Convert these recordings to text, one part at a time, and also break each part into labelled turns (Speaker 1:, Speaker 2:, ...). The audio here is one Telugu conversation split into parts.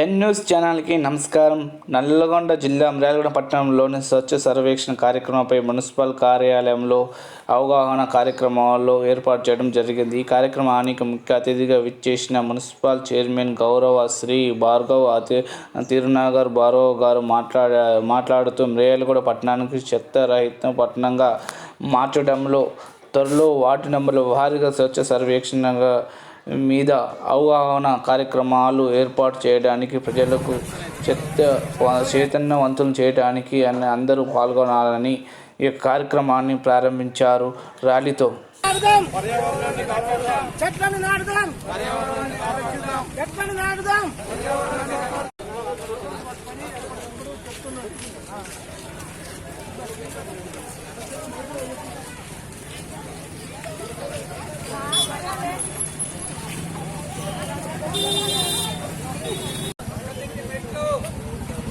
Speaker 1: ఎన్ న్యూస్ ఛానల్కి నమస్కారం. నల్లగొండ జిల్లా మిర్యాలగూడ పట్టణంలోని స్వచ్ఛ సర్వేక్షణ కార్యక్రమంపై మున్సిపల్ కార్యాలయంలో అవగాహన కార్యక్రమాల్లో ఏర్పాటు చేయడం జరిగింది. ఈ కార్యక్రమానికి ముఖ్య అతిథిగా విచ్చేసిన మున్సిపల్ చైర్మన్ గౌరవ శ్రీ భార్గవ్ అతి తిరునాగర్ భార్గవ్ గారు మాట్లాడ మాట్లాడుతూ మిర్యాలగూడ పట్టణానికి చెత్త రహిత పట్టణంగా మార్చడంలో త్వరలో వార్డు నెంబర్ల వారీగా స్వచ్ఛ సర్వేక్షణగా మీద అవగాహన కార్యక్రమాలు ఏర్పాటు చేయడానికి ప్రజలకు చెత్త చైతన్యవంతులు చేయడానికి అని అందరూ పాల్గొనాలని ఈ కార్యక్రమాన్ని ప్రారంభించారు ర్యాలీతో.
Speaker 2: చెట్లను నాటుదాం. చెట్లను నాటుదాం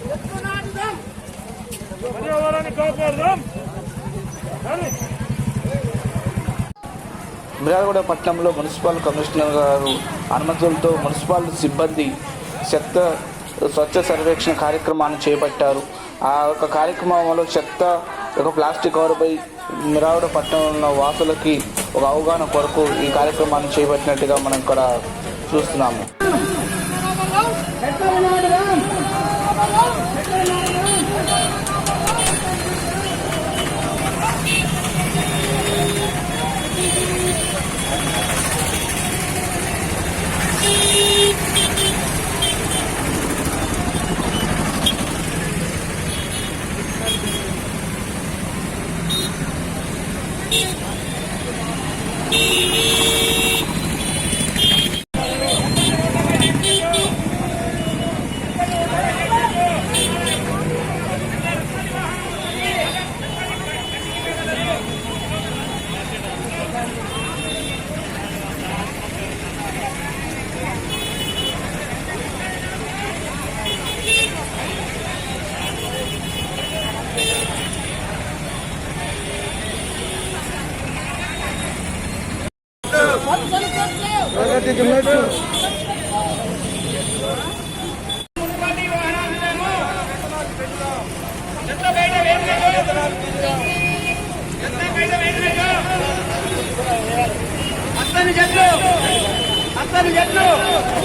Speaker 2: చెట్లు నాటుదాం
Speaker 3: పర్యావరణాన్ని కాపాడదాం కానీ
Speaker 1: మిర్యాలగూడ పట్టణంలో మున్సిపల్ కమిషనర్ గారు అనుమతులతో మున్సిపల్ సిబ్బంది చెత్త స్వచ్ఛ సర్వేక్షణ కార్యక్రమాన్ని చేపట్టారు. ఆ యొక్క కార్యక్రమంలో చెత్త ఒక ప్లాస్టిక్ కవర్పై మిరావుడ పట్టణంలో వాసులకి ఒక అవగాహన కొరకు ఈ కార్యక్రమాన్ని చేపట్టినట్టుగా మనం ఇక్కడ చూస్తున్నాము.
Speaker 2: Thank you.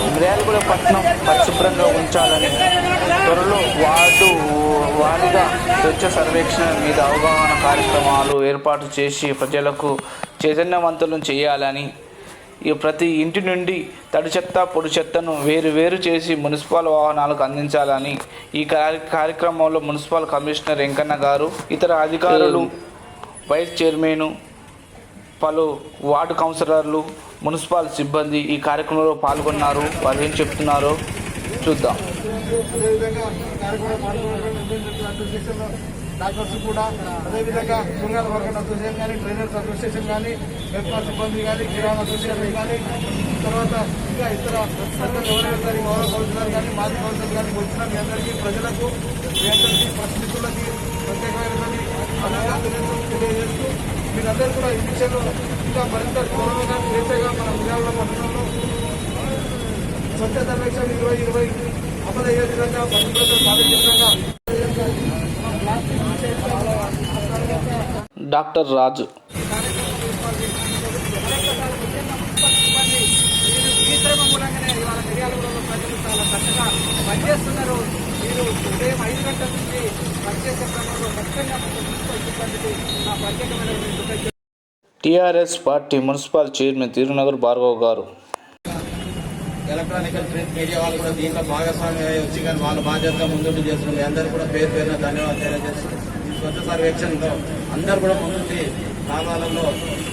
Speaker 1: మిర్యాలగూడ పట్టణం పరిశుభ్రంగా ఉంచాలని త్వరలో వార్డు వారీగా స్వచ్ఛ సర్వేక్షణ మీద అవగాహన కార్యక్రమాలు ఏర్పాటు చేసి ప్రజలకు చైతన్యవంతులను చేయాలని ఈ ప్రతి ఇంటి నుండి తడి చెత్త పొడి చెత్తను వేరు వేరు చేసి మున్సిపల్ వాహనాలకు అందించాలని ఈ కార్య- కార్యక్రమంలో మున్సిపల్ కమిషనర్ వెంకన్న గారు ఇతర అధికారులు వైస్ చైర్మన్ పలు వార్డు కౌన్సిలర్లు మున్సిపల్ సిబ్బంది ఈ కార్యక్రమంలో పాల్గొన్నారు. వారు ఏం చెప్తున్నారో చూద్దాం.
Speaker 4: డాక్టర్స్ కూడా అదేవిధంగా శృంగార వర్గం అసోసియేషన్ కానీ ట్రైనర్స్ అసోసియేషన్ కానీ మెట్రో సిబ్బంది కానీ కిరాణా అసోసియేషన్ కానీ తర్వాత ఇంకా ఇతర ప్రజలు ఎవరైనా గౌరవ కౌన్సిలర్ కానీ మాజీ కౌన్సిలర్ కానీ వచ్చిన మీ అందరికీ ప్రజలకు మీ అందరికీ పరిస్థితులకి ప్రత్యేకమైనటువంటి అభినందనలు తెలియజేస్తూ మీరందరూ కూడా ఈ విషయంలో ఇంకా మరింత గౌరవంగా స్వేచ్ఛగా మన విజయవాడ పట్టణంలో స్వచ్ఛ సర్వేక్షణ ఇరవై ఇరవై అమలయ్యే విధంగా పరిశుభ్రత సాధించే విధంగా
Speaker 1: డాక్టర్ రాజు.
Speaker 2: పనిచేస్తున్నారు మీరు ఉదయం ఐదు గంటల నుంచి పనిచేసే క్రమంలో ఖచ్చితంగా నా ప్రత్యేకమైన
Speaker 1: TRS party municipal chairman Tirunagar Bhargav garu.
Speaker 5: Electronical print media వాళ్ళు కూడా దీంట్లో భాగస్వామి వచ్చి కానీ వాళ్ళు బాధ్యతగా ముందు చేస్తున్నారు. అందరూ కూడా పేరు పేరున ధన్యవాదాలు తెలియజేస్తున్నారు. స్వచ్ఛ సర్వేక్షణలో అందరూ కూడా ముందుండి గ్రామాలలో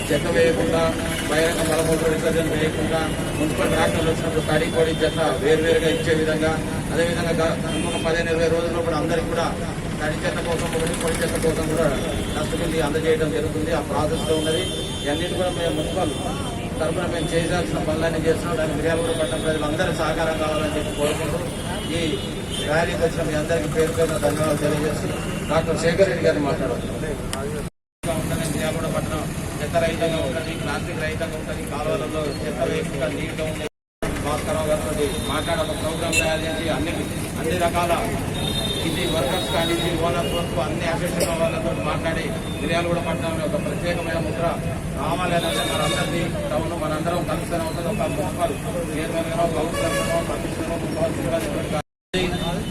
Speaker 5: చెత్త వేయకుండా బహిరంగ మలమూత్ర విసర్జన వేయకుండా మున్సిపల్ ట్రాక్టర్లు వచ్చినప్పుడు తడి పొడి చెత్త వేరువేరుగా ఇచ్చే విధంగా అదేవిధంగా ఇంకొక పదిహేను ఇరవై రోజుల్లో కూడా అందరికీ కూడా తడి చెత్త కోసం ఒకటి పొడి చెత్త కోసం కూడా డస్ట్బిన్ అందజేయడం జరుగుతుంది. ఆ ప్రాసెస్లో ఉన్నది. ఇవన్నిటి కూడా మేము మున్సిపల్ తరఫున మేము చేయాల్సిన పనులన్నీ చేస్తున్నాం. దానికి మిర్యాలగూడ పట్టణ ప్రజలందరూ సహకారం కావాలని చెప్పి కోరుకుంటూ ఈ ర్యాలీకి వచ్చిన మీ అందరికీ పేరు పేరున ధన్యవాదాలు తెలియజేస్తూ డాక్టర్ శేఖర్ రెడ్డి గారిని మాట్లాడుతున్నాను ఉంటుంది మిర్యాలగూడ పట్టణం చెత్త రహితంగా ఉంటుంది ప్లాస్టిక్ రహితంగా ఉంటుంది కాలువలలో చెత్త వేయకుండా నీట్గా ఉంటుంది భాస్కరరావు గారితో మాట్లాడే ఒక ప్రోగ్రాం తయారు చేసి అన్ని అన్ని రకాల ఇది వర్కర్స్ కానీ ఇది ఓనర్స్ వరకు అన్ని అసోసియేషన్ వాళ్ళతో మాట్లాడి మిర్యాలగూడ పట్టణంలో ఒక ప్రత్యేకమైన ముద్ర రావాలంటే మనందరినీ టౌన్ మనందరం కలిసి ఉంటుంది ఒక మున్సిపల్ చైర్మన్ గానో కౌన్సిలర్ కమిషనర్ మున్సిపల్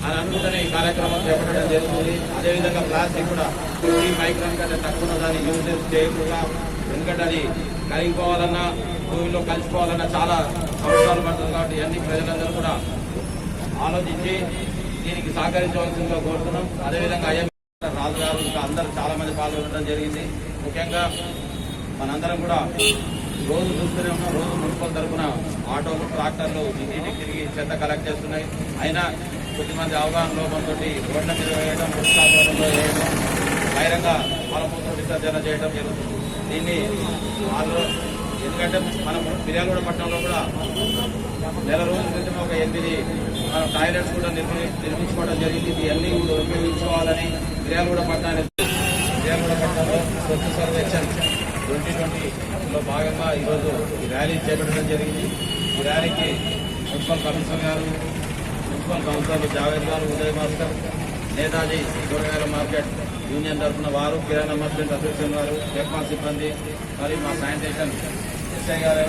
Speaker 5: అని అనుకుంటేనే ఈ కార్యక్రమం చేపట్టడం జరుగుతుంది. అదేవిధంగా ప్లాస్టిక్ కూడా ఈ మైక్రాన్ కంటే తక్కువ దాన్ని యూజ్ చేయకుండా ఎందుకంటే అది కరిగిపోవాలన్నా భూమిలో కలిసిపోవాలన్నా చాలా అవసరాలు పడుతుంది కాబట్టి ఇవన్నీ ప్రజలందరూ కూడా ఆలోచించి దీనికి సహకరించవలసిందిగా కోరుతున్నాం. అదేవిధంగా ఐఎం రాజు గారు ఇంకా అందరూ చాలా మంది పాల్గొనడం జరిగింది. ముఖ్యంగా మనందరం కూడా రోజు చూస్తూనే ఉన్నాం. రోజు మున్సిపల్ తరఫున ఆటోలు ట్రాక్టర్లు ఇంటింటికి తిరిగి చెత్త కలెక్ట్ చేస్తున్నాయి. అయినా కొద్దిమంది అవగాహన లోపంతో రోడ్ల మీద వేయడం పుస్తకాలలో వేయడం బహిరంగ మలమూత్ర విసర్జన చేయడం జరుగుతుంది. దీన్ని వాళ్ళు ఎందుకంటే మనం మిర్యాలగూడ పట్టణంలో కూడా నెల రోజుల క్రితం ఒక ఎనిమిది మనం టాయిలెట్స్ కూడా నిర్మి నిర్మించుకోవడం జరిగింది. ఇవన్నీ కూడా ఉపయోగించుకోవాలని మిర్యాలగూడ పట్టణానికి మిర్యాలగూడ పట్టణంలో స్వచ్ఛ సర్వేక్షణ ట్వంటీ ట్వంటీలో భాగంగా ఈరోజు ఈ ర్యాలీ చేపట్టడం జరిగింది. ఈ ర్యాలీకి municipal commissioner garu municipal councillor Javed garu Uday master Netaji కూరగాయల మార్కెట్ యూనియన్ తరఫున వారు కిరాణా మార్కెట్ అధ్యక్షులు వారు జపాన్ సిబ్బంది మరియు మా శానిటేషన్ ఎస్ఐ గారు.